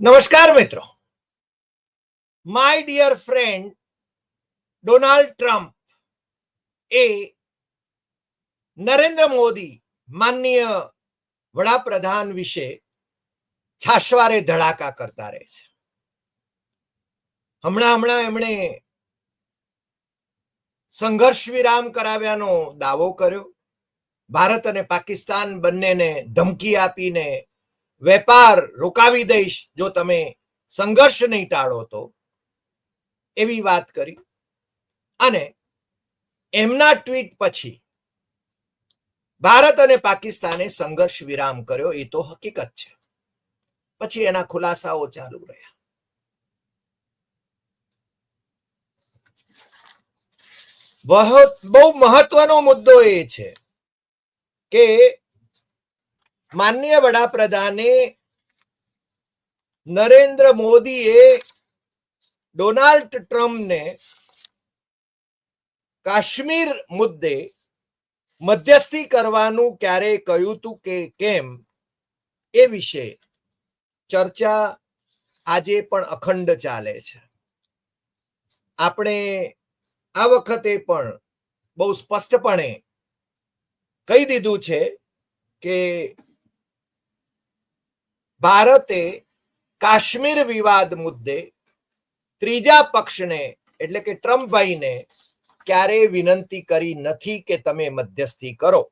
નમસ્કાર મિત્રો. My dear friend Donald Trump એ નરેન્દ્ર મોદી માનનીય વડાપ્રધાન વિશે છાશવારે ધડાકા કરતા રહે છે. હમણાં હમણાં એમણે સંઘર્ષ વિરામ કરાવ્યાનો દાવો કર્યો. ભારત અને પાકિસ્તાન બંનેને ધમકી આપીને વેપાર રોકાવી દઈશ જો તમે સંઘર્ષ નહીં ટાળો તો. એવી વાત કરી. અને એમના ટ્વીટ પછી ભારત અને પાકિસ્તાને સંઘર્ષ વિરામ કર્યો. એ તો હકીકત છે. પછી એના ખુલાસાઓ ચાલુ રહ્યા. બહુ- મહત્વનો મુદ્દો એ છે કે માનનીય વડાપ્રધાને નરેન્દ્ર મોદીએ ડોનાલ્ડ ટ્રમ્પને કાશ્મીર મુદ્દે મધ્યસ્થી કરવાનું ક્યારે કહ્યું હતું કે કેમ એ વિશે ચર્ચા આજે પણ અખંડ ચાલે છે. આપણે આ વખતે પણ બહુ સ્પષ્ટપણે કહી દીધું છે કે ભારતે કાશ્મીર વિવાદ મુદ્દે ત્રીજા પક્ષને, એટલે કે ટ્રમ્પભાઈને ક્યારેય વિનંતી કરી નથી કે તમે મધ્યસ્થી કરો.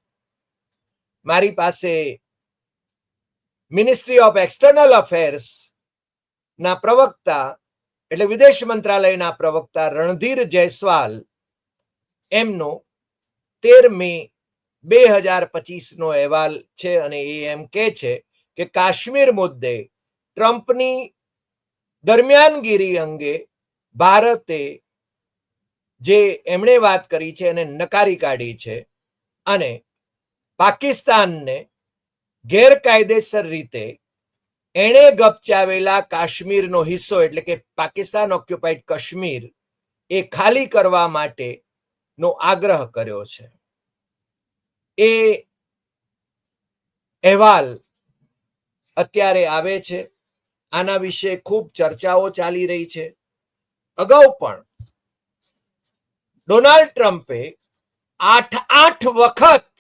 મારી પાસે મિનિસ્ટ્રી ઓફ એક્સટર્નલ અફેર્સ ના પ્રવક્તા, એટલે વિદેશ મંત્રાલયના પ્રવક્તા રણધીર જયસ્વાલ, એમનો તેર મે બે હજાર પચીસનો અહેવાલ છે અને એ એમ કે છે કે કાશ્મીર મુદ્દે ટ્રમ્પની દરમિયાનગીરી અંગે ભારતે જે એમણે વાત કરી છે એને નકારી કાઢી છે અને પાકિસ્તાનને ગેરકાયદેસર રીતે એણે ગપચાવેલા કાશ્મીરનો હિસ્સો, એટલે કે પાકિસ્તાન ઓક્યુપાઈડ કાશ્મીર, એ ખાલી કરવા માટે નો આગ્રહ કર્યો છે. એ અહેવાલ અત્યારે આવે છે. આના વિશે ખૂબ ચર્ચાઓ ચાલી રહી છે. અગાઉ પણ ડોનાલ્ડ ટ્રમ્પે આઠ આઠ વખત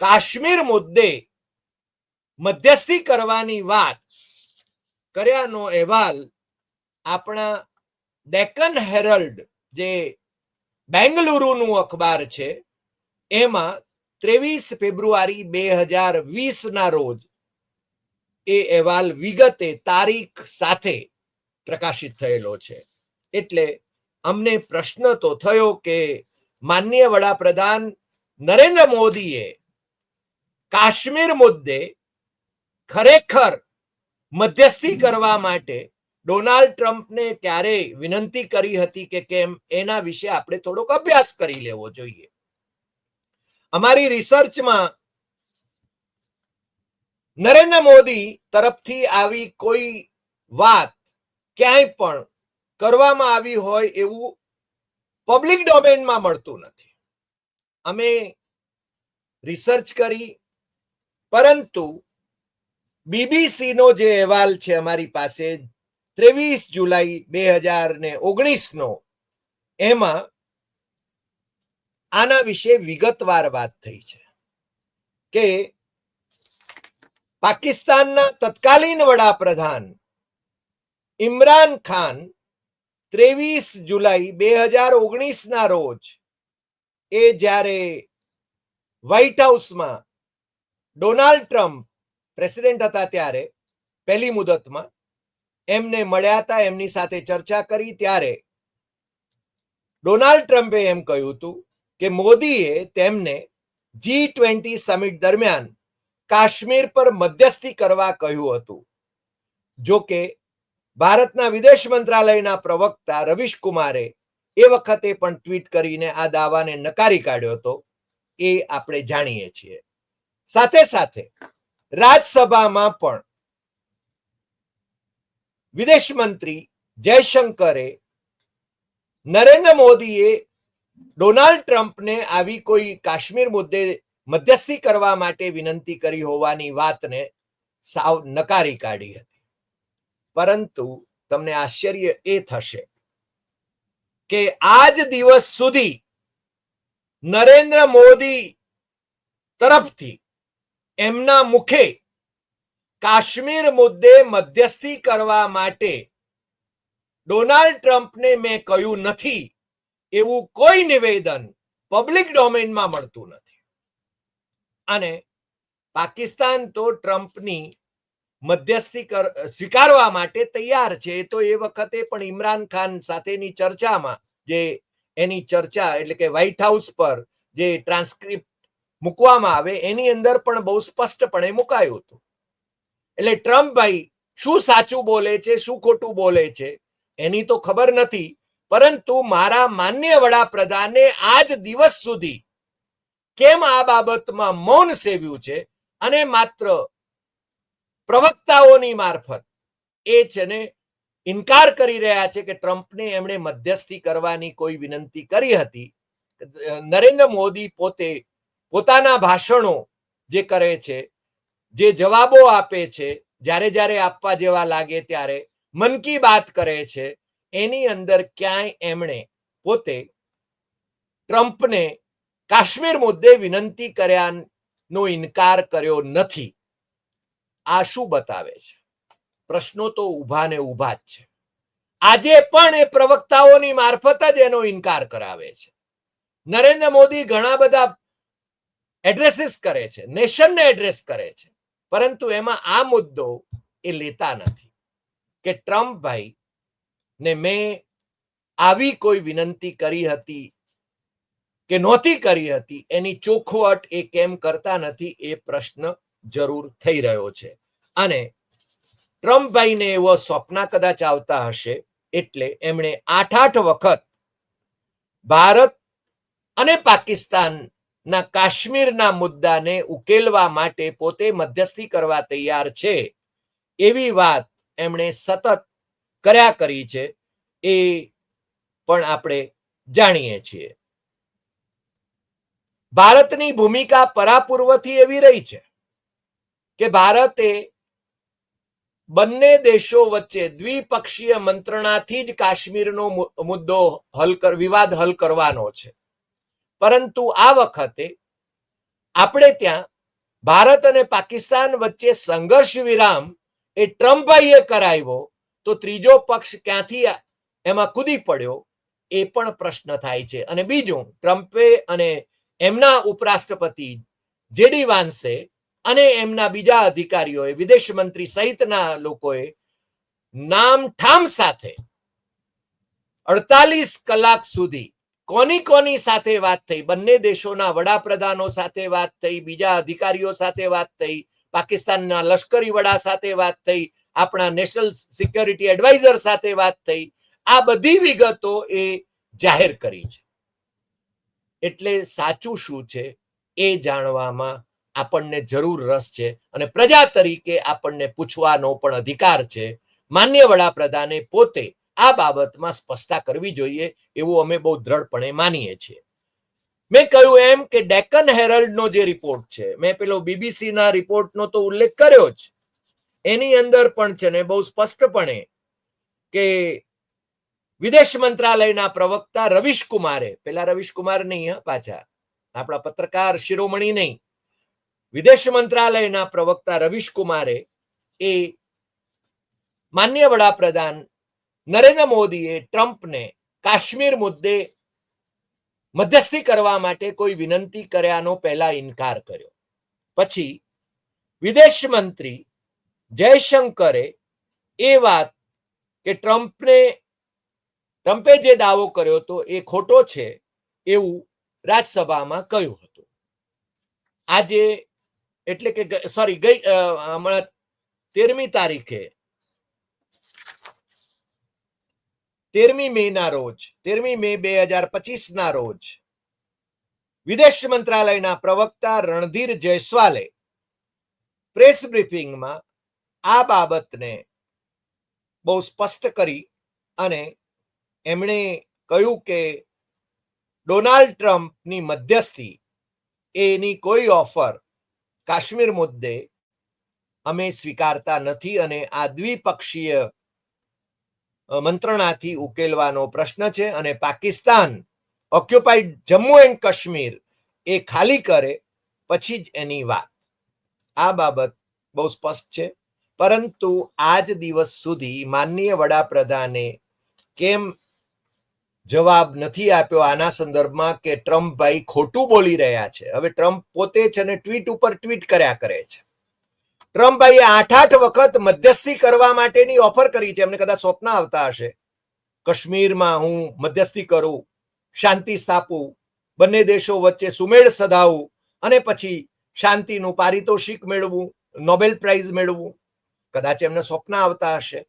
કાશ્મીર મુદ્દે મધ્યસ્થી કરવાની વાત કર્યાનો અહેવાલ આપણા ડેકન હેરલ્ડ જે બેંગલુરુનું અખબાર છે, એમાં ત્રેવીસ ફેબ્રુઆરી બે હજાર વીસના રોજ એ અહેવાલ વિગતે તારીખ સાથે પ્રકાશિત થયેલો છે. એટલે અમને પ્રશ્ન તો થયો કે માન્ય વડાપ્રધાન નરેન્દ્ર મોદીએ કાશ્મીર મુદ્દે ખરેખર મધ્યસ્થી કરવા માટે ડોનાલ્ડ ટ્રમ્પને ક્યારેય વિનંતી કરી હતી કે કેમ એના વિશે આપણે થોડોક અભ્યાસ કરી લેવો જોઈએ. અમારી રિસર્ચમાં નરેન્દ્ર મોદી તરફથી આવી કોઈ વાત ક્યાંય પણ કરવામાં આવી હોય એવું પબ્લિક ડોમેનમાં મળતું નથી. અમે રિસર્ચ કરી, પરંતુ બીબીસીનો જે અહેવાલ છે અમારી પાસે ત્રેવીસ જુલાઈ બે હજાર ને ઓગણીસનો, એમાં આના વિશે વિગતવાર વાત થઈ છે કે પાકિસ્તાનના તત્કાલીન વડાપ્રધાન ઇમરાન ખાન ત્રેવીસ જુલાઈ બે હજાર ઓગણીસના રોજ એ જ્યારે વ્હાઇટ હાઉસમાં ડોનાલ્ડ ટ્રમ્પ પ્રેસિડેન્ટ હતા ત્યારે, પહેલી મુદતમાં એમને મળ્યા હતા, એમની સાથે ચર્ચા કરી ત્યારે ડોનાલ્ડ ટ્રમ્પે એમ કહ્યું હતું કે મોદીએ તેમને જી ટ્વેન્ટી સમિટ દરમિયાન કાશ્મીર પર મધ્યસ્થી કરવા કહ્યું હતું. જો કે, ભારતના વિદેશ મંત્રાલયના પ્રવક્તા રવિશ કુમારે એ વખતે પણ ટ્વીટ કરીને આ દાવાને નકારી કાઢ્યો હતો. એ આપણે જાણીએ છીએ. સાથે સાથે, રાજ્યસભામાં પણ વિદેશ મંત્રી જયશંકરે નરેન્દ્ર મોદીએ ડોનાલ્ડ ટ્રમ્પને આવી કોઈ કાશ્મીર મુદ્દે મધ્યસ્થી કરવા માટે વિનંતી કરી હોવાની વાતને સાવ નકારી કાઢી હતી. પરંતુ તમને આશ્ચર્ય એ થશે કે આજ દિવસ સુધી નરેન્દ્ર મોદી તરફથી એમના મુખે કાશ્મીર મુદ્દે મધ્યસ્થી કરવા માટે ડોનાલ્ડ ટ્રમ્પને મેં કહ્યું નથી એવું કોઈ નિવેદન પબ્લિક ડોમેનમાં મળતું નથી. અને પાકિસ્તાન તો ટ્રમ્પની મધ્યસ્થી કર, સ્વીકારવા માટે તૈયાર છે. એ તો એ વખતે પણ ઇમરાન ખાન સાથેની ચર્ચામાં જે એની ચર્ચા એટલે કે વ્હાઇટ હાઉસ પર જે ટ્રાન્સક્રિપ્ટ મૂકવામાં આવે, એની અંદર પણ બહુ સ્પષ્ટપણે મુકાયું હતું. એટલે ટ્રમ્પ ભાઈ શું સાચું બોલે છે, શું ખોટું બોલે છે, એની તો ખબર નથી. પરંતુ મારા માન્ય વડાપ્રધાને આજ દિવસ સુધી કેમ આ બાબતમાં મૌન સેવ્યું છે? અને માત્ર પ્રવક્તાઓની મારફત એ છે ને ઇનકાર કરી રહ્યા છે કે ટ્રમ્પને એમણે મધ્યસ્થી કરવાની કોઈ વિનંતી કરી હતી. નરેન્દ્ર મોદી પોતે પોતાના ભાષણો જે કરે છે, જે જવાબો આપે છે, જ્યારે જ્યારે આપવા જેવા લાગે ત્યારે મન કી બાત કરે છે, એની અંદર ક્યાંય એમણે પોતે ટ્રમ્પને કાશ્મીર મુદ્દે વિનંતી કર્યાનો ઇનકાર કર્યો નથી. આ શું બતાવે છે? પ્રશ્નો તો ઊભા ને ઊભા જ છે. આજે પણ એ પ્રવક્તાઓની મારફત જ એનો ઇનકાર કરાવે છે. નરેન્દ્ર મોદી ઘણા બધા એડ્રેસીસ કરે છે, નેશનને એડ્રેસ કરે છે, પરંતુ એમાં આ મુદ્દો એ લેતા નથી કે ટ્રમ્પ ભાઈ ને મેં આવી કોઈ વિનંતી કરી હતી કે નહોતી કરી હતી, એની ચોખવટ એ કેમ કરતા નથી એ પ્રશ્ન જરૂર થઈ રહ્યો છે. અને ટ્રમ્પભાઈને એવો સ્વપ્ન કદાચ આવતા હશે, એટલે એમણે આઠ આઠ વખત ભારત અને પાકિસ્તાનના કાશ્મીરના મુદ્દાને ઉકેલવા માટે પોતે મધ્યસ્થી કરવા તૈયાર છે, એવી વાત એમણે સતત કર્યા કરી છે, એ પણ આપણે જાણીએ છીએ. ભારતની ભૂમિકા પરાપૂર્વથી એવી રહી છે કે ભારતે બંને દેશો વચ્ચે દ્વિપક્ષીય મંત્રણાથી જ કાશ્મીરનો મુદ્દો હલ કર, વિવાદ હલ કરવાનો છે. પરંતુ આ વખતે આપણે ત્યાં ભારત અને પાકિસ્તાન વચ્ચે સંઘર્ષ વિરામ એ ટ્રમ્પભાઈએ કરાવ્યો તો ત્રીજો પક્ષ ક્યાંથી એમાં કૂદી પડ્યો એ પણ પ્રશ્ન થાય છે. અને બીજું, ટ્રમ્પે અને એમના ઉપરાષ્ટ્રપતિ જેડી વાન્સે અને એમના બીજા અધિકારીઓએ, વિદેશ મંત્રી સહિતના લોકોએ નામ ઠામ સાથે અડતાલીસ કલાક સુધી કોની કોની સાથે વાત થઈ? બંને દેશોના વડાપ્રધાનો સાથે વાત થઈ, બીજા અધિકારીઓ સાથે વાત થઈ, પાકિસ્તાનના લશ્કરી વડા સાથે વાત થઈ, આપણા નેશનલ સિક્યોરિટી એડવાઇઝર સાથે વાત થઈ. આ બધી વિગતો એ જાહેર કરી છે. એટલે સાચું શું છે એ જાણવામાં આપણને જરૂર રસ છે અને પ્રજા તરીકે આપણને પૂછવાનો પણ અધિકાર છે. માન્ય વડાપ્રધાને પોતે આ બાબતમાં સ્પષ્ટતા કરવી જોઈએ એવું અમે બહુ દ્રઢપણે માનીએ છીએ. મેં કહ્યું એમ કે ડેકન હેરલ્ડનો જે રિપોર્ટ છે, મેં પેલો બીબીસીના રિપોર્ટનો તો ઉલ્લેખ કર્યો જ. એની અંદર પણ છે ને બહુ સ્પષ્ટપણે કે વિદેશ મંત્રાલયના પ્રવક્તા રવિશ કુમારે, પેલા રવિશ કુમાર નહીં પાછા. આપણા પત્રકાર શિરોમણી નહીં. વિદેશ મંત્રાલયના પ્રવક્તા રવિશ કુમારે એ માન્ય વડાપ્રધાન નરેન્દ્ર મોદીએ ટ્રમ્પને કાશ્મીર મુદ્દે મધ્યસ્થી કરવા માટે કોઈ વિનંતી કર્યાનો પહેલા ઇનકાર કર્યો. પછી વિદેશ મંત્રી જયશંકરે એ વાત કે ટ્રમ્પને ટ્રમ્પે જે દાવો કર્યો હતો એ ખોટો છે એવું રાજ્યસભામાં કહ્યું હતું. આજે એટલે કે સોરી ગઈ હમણાં તેરમી તારીખે, તેરમી મે ના રોજ, તેરમી મે બે હજાર પચીસ ના રોજ વિદેશ મંત્રાલયના પ્રવક્તા રણધીર જયસ્વાલે પ્રેસ બ્રીફિંગમાં આ બાબતને બહુ સ્પષ્ટ કરી અને એમણે કહ્યું કે ડોનાલ્ડ ટ્રમ્પની મધ્યસ્થી એની કોઈ ઓફર કાશ્મીર મુદ્દે અમે સ્વીકારતા નથી અને આ દ્વિપક્ષીય મંત્રણાથી ઉકેલવાનો પ્રશ્ન છે અને પાકિસ્તાન ઓક્યુપાઈડ જમ્મુ એન્ડ કાશ્મીર એ ખાલી કરે પછી જ એની વાત. આ બાબત બહુ સ્પષ્ટ છે. પરંતુ આજ દિવસ સુધી માનનીય વડાપ્રધાને કેમ જવાબ નથી આપ્યો આના સંદર્ભમાં કે ટ્રમ્પભાઈ ખોટું બોલી રહ્યા છે. હવે ટ્રમ્પ પોતે જ અને ટ્વીટ ઉપર ટ્વીટ કર્યા કરે છે. ટ્રમ્પભાઈએ આઠ આઠ વખત મધ્યસ્થી કરવા માટેની ઓફર કરી છે. એમને કદાચ સ્વપ્ન આવતા હશે. કાશ્મીરમાં હું મધ્યસ્થી કરું, શાંતિ સ્થાપું, બંને દેશો વચ્ચે સુમેળ સધાવું અને પછી શાંતિનું પારિતોષિક મેળવવું નોબેલ પ્રાઇઝ મેળવવું કદાચ એમને સ્વપ્ન આવતા હશે.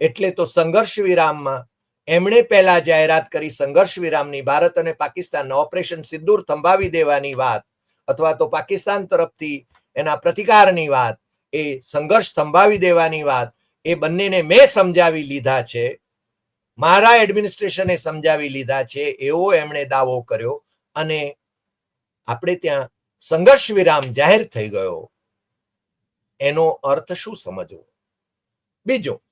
એટલે તો સંઘર્ષ વિરામમાં એમણે પહેલા જાહેરાત કરી સંઘર્ષ વિરામની ભારત અને પાકિસ્તાનના ઓપરેશન સિંદૂર થંભાવી દેવાની વાત અથવા તો પાકિસ્તાન તરફથી એના પ્રતિકારની વાત, એ સંઘર્ષ થંભાવી દેવાની વાત, એ બંનેને મેં સમજાવી લીધા છે. મારા એડમિનિસ્ટ્રેશને સમજાવી લીધા છે. એવો એમણે દાવો કર્યો અને આપણે ત્યાં સંઘર્ષ વિરામ જાહેર થઈ ગયો. એનો અર્થ શું સમજવો? બીજું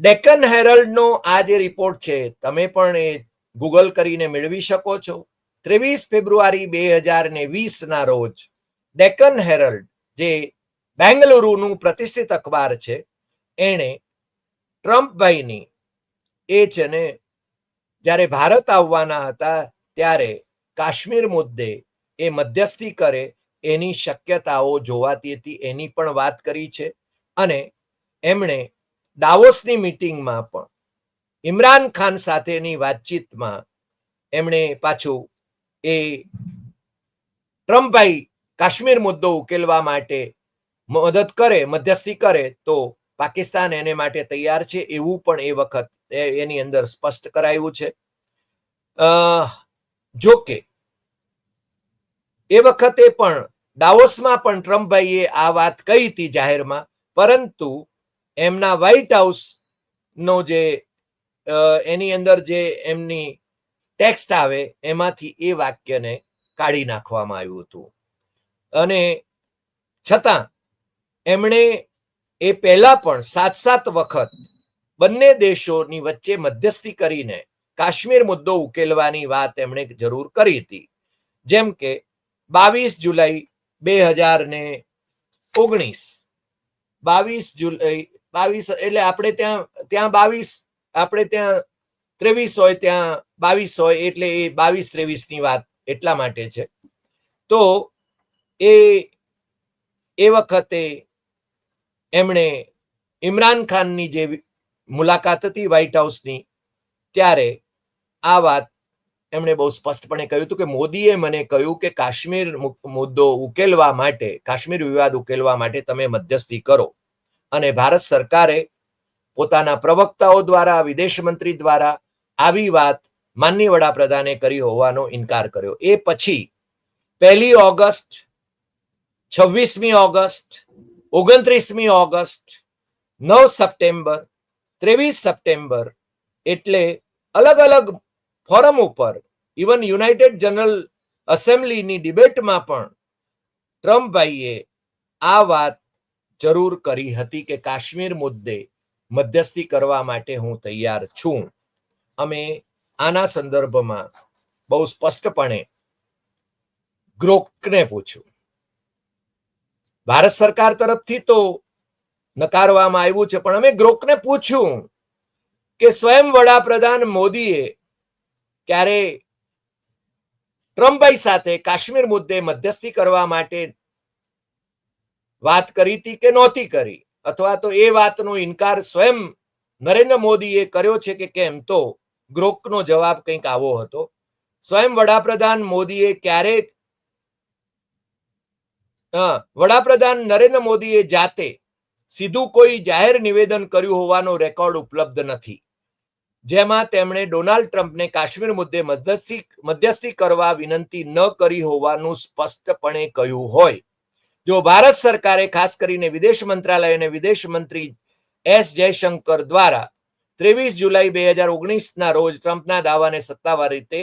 ડેકન હેરલ્ડનો આ જે રિપોર્ટ છે, તમે પણ એ ગૂગલ કરીને મેળવી શકો છો. ત્રેવીસ ફેબ્રુઆરી બે હજાર ને વીસના રોજ ડેકન હેરલ્ડ, જે બેંગલુરુનું પ્રતિષ્ઠિત અખબાર છે, એણે ટ્રમ્પભાઈની એ છે ને, જ્યારે ભારત આવવાના હતા, ત્યારે કાશ્મીર મુદ્દે એ મધ્યસ્થી કરે એની શક્યતાઓ જોવાતી હતી, એની પણ વાત કરી છે. અને એમણે ડાવોસની મીટિંગમાં પણ ઇમરાન ખાન સાથેની વાતચીતમાં એમણે પાછું એ ટ્રમ્પભાઈ કાશ્મીર મુદ્દો ઉકેલવા માટે મદદ કરે, મધ્યસ્થી કરે તો પાકિસ્તાન એને માટે તૈયાર છે એવું પણ એ વખત એની અંદર સ્પષ્ટ કરાયું છે. જો કે એ વખતે પણ ડાવોસમાં પણ ટ્રમ્પભાઈએ આ વાત કહી હતી જાહેરમાં, પરંતુ એમના વ્હાઇટ હાઉસ નો જે એની અંદર જે એમની ટેક્સ્ટ આવે, એમાંથી એ વાક્યને કાઢી નાખવામાં આવ્યું હતું. અને છતાં એમણે એ પહેલા પણ સાત સાત વખત બંને દેશોની વચ્ચે મધ્યસ્થી કરીને કાશ્મીર મુદ્દો ઉકેલવાની વાત એમણે જરૂર કરી હતી. જેમ કે બાવીસ જુલાઈ બે હજાર ને ઓગણીસ, બાવીસ જુલાઈ બાવીસ, એટલે આપણે ત્યાં ત્યાં બાવીસ, આપણે ત્યાં ત્રેવીસ હોય, ત્યાં બાવીસ હોય, એટલે એ બાવીસ ત્રેવીસની વાત એટલા માટે છે. તો એ એ વખતે એમણે ઇમરાન ખાનની જે મુલાકાત હતી વ્હાઇટ હાઉસની ત્યારે આ વાત એમણે બહુ સ્પષ્ટપણે કહ્યું હતું કે મોદીએ મને કહ્યું કે કાશ્મીર મુદ્દો ઉકેલવા માટે, કાશ્મીર વિવાદ ઉકેલવા માટે તમે મધ્યસ્થી કરો. અને ભારત સરકારે પોતાના પ્રવક્તાઓ દ્વારા, વિદેશ મંત્રી દ્વારા આવી વાત માનની વડાપ્રધાને કરી હોવાનો ઇનકાર કર્યો. એ પછી પહેલી ઓગસ્ટ, છવ્વીસમી ઓગસ્ટ, ઓગણત્રીસમી ઓગસ્ટ, નવ સપ્ટેમ્બર, ત્રેવીસ સપ્ટેમ્બર એટલે અલગ અલગ ફોરમ ઉપર, ઇવન યુનાઇટેડ જનરલ એસેમ્બલીની ડિબેટમાં પણ ટ્રમ્પભાઈએ આ વાત જરૂર કરી હતી કે કાશ્મીર મુદ્દે મધ્યસ્થી કરવા માટે હું તૈયાર છું. અમે આના સંદર્ભમાં બહુ સ્પષ્ટપણે ગ્રોકને પૂછ્યું. ભારત સરકાર તરફથી તો નકારવામાં આવ્યું છે, પણ અમે ગ્રોકને પૂછ્યું કે સ્વયં વડાપ્રધાન મોદીએ ક્યારે ટ્રમ્પભાઈ સાથે કાશ્મીર મુદ્દે મધ્યસ્થી કરવા માટે વાત કરી હતી કે નહોતી કરી? અથવા તો એ વાતનો ઇનકાર સ્વયં નરેન્દ્ર મોદીએ કર્યો છે કે કેમ? તો ગ્રોકનો જવાબ કંઈક આવો હતો. સ્વયં વડાપ્રધાન મોદીએ ક્યારેક વડાપ્રધાન નરેન્દ્ર મોદીએ જાતે સીધું કોઈ જાહેર નિવેદન કર્યું હોવાનો રેકોર્ડ ઉપલબ્ધ નથી. જેમાં તેમણે ડોનાલ્ડ ટ્રમ્પને કાશ્મીર મુદ્દે મધ્યસ્થી મધ્યસ્થી કરવા વિનંતી ન કરી હોવાનું સ્પષ્ટપણે કહ્યું હોય. જો ભારત સરકારે, ખાસ કરીને વિદેશ મંત્રાલય અને વિદેશ મંત્રી એસ જયશંકર દ્વારા ત્રેવીસ જુલાઈ બે હજાર ઓગણીસના રોજ ટ્રમ્પના દાવાને સત્તાવાર રીતે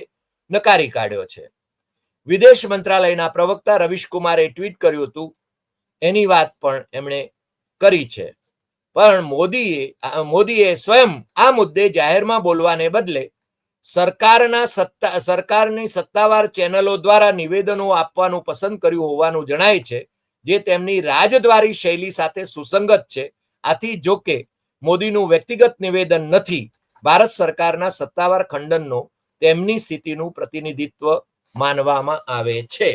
નકારી કાઢ્યો છે. વિદેશ મંત્રાલયના પ્રવક્તા રવિશ ટ્વીટ કર્યું હતું, એની વાત પણ એમણે કરી છે. પણ મોદીએ મોદીએ સ્વયં આ મુદ્દે જાહેરમાં બોલવાને બદલે સરકારના સત્તા, સરકારની સત્તાવાર ચેનલો દ્વારા નિવેદનો આપવાનું પસંદ કર્યું હોવાનું જણાય છે. જે તેમની રાજદ્વારી શૈલી સાથે સુસંગત છે. આથી જોકે મોદીનું વ્યક્તિગત નિવેદન નથી, ભારત સરકારના સત્તાવાર ખંડનનો તેમની સ્થિતિનું પ્રતિનિધિત્વ માનવામાં આવે છે.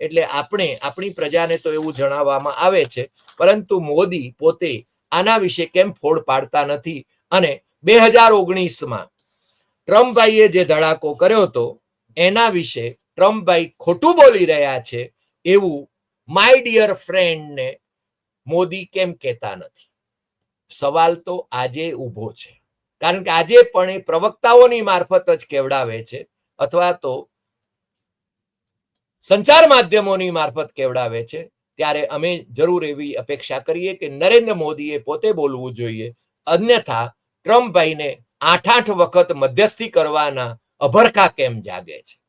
એટલે આપણે, આપણી પ્રજાને તો એવું જણાવવામાં આવે છે, પરંતુ મોદી પોતે આના વિશે કેમ ફોડ પાડતા નથી? અને બે હજાર ઓગણીસમાં ટ્રમ્પભાઈએ જે ધડાકો કર્યો હતો, એના વિશે ટ્રમ્પભાઈ ખોટું બોલી રહ્યા છે એવું માય ડિયર ફ્રેન્ડને મોદી કેમ કહેતા નથી? સવાલ તો આજે ઊભો છે. કારણ કે આજે પણ એ પ્રવક્તાઓની મારફત જ કેવડાવે છે અથવા તો સંચાર માધ્યમોની મારફત કેવડાવે છે. ત્યારે અમે જરૂર એવી અપેક્ષા કરીએ કે નરેન્દ્ર મોદીએ પોતે બોલવું જોઈએ. અન્યથા ટ્રમ્પભાઈને આઠ આઠ વખત મધ્યસ્થી કરવાના અભરખા કેમ જાગે છે?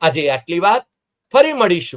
આજે આટલી વાત. ફરી મળીશું.